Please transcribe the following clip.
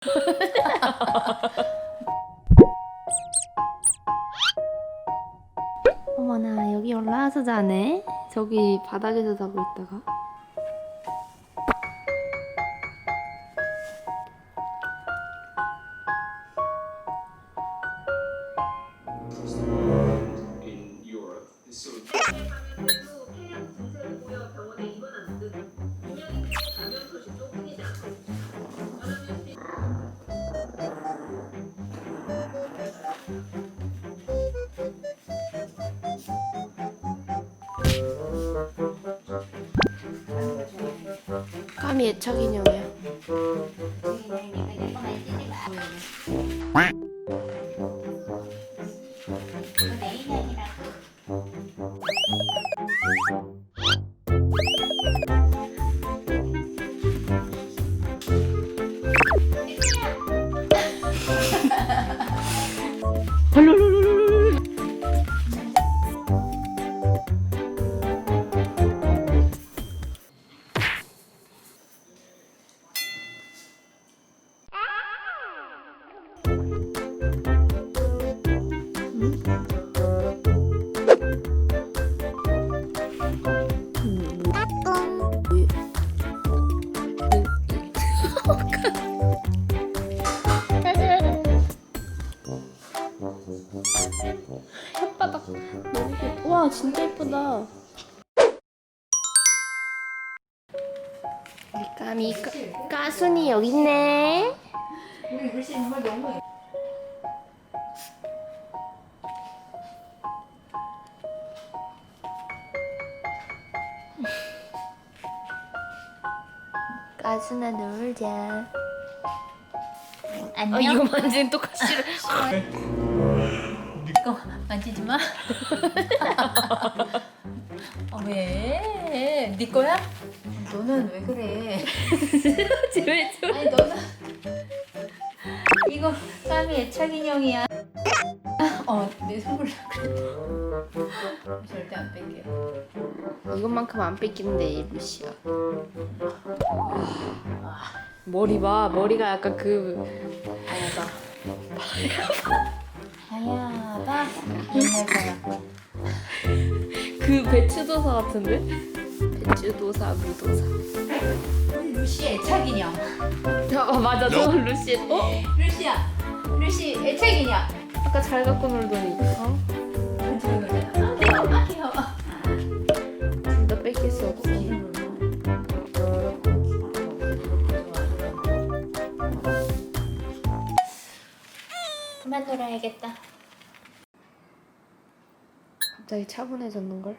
어머나 여기 올라와서 자네. 저기 바닥에서 자고 있다가. in Europe is 감히 애착 인형이야. 와 진짜 예쁘다. 까미 까, 까순이 여기 있네. 까순아 놀자. 안녕. 아 이거 만지는 똑같이 싫어. 이거 만지지 마. 아, 왜? 네 거야? 너는 왜 그래? 집에 좀. 아니 너는 이거 까미 애착 인형이야. 어, 내 선물 그랬다. 절대 안 뺄게요. 이것만큼 안 뺏기는데 루시야. 머리 봐 머리가 약간 그. 옛날 거야. 그 배추도사 같은데? 배추도사 무도사. 루시 애착 인형. 아 맞아 저 루시. 어? 루시 야. 루시 애착 인형. 아까 잘 갖고 놀더니. 어? 아, 귀여워. 아, 뺏길 수 없어. 그만 놀아야겠다. 갑자기 차분해졌는 걸.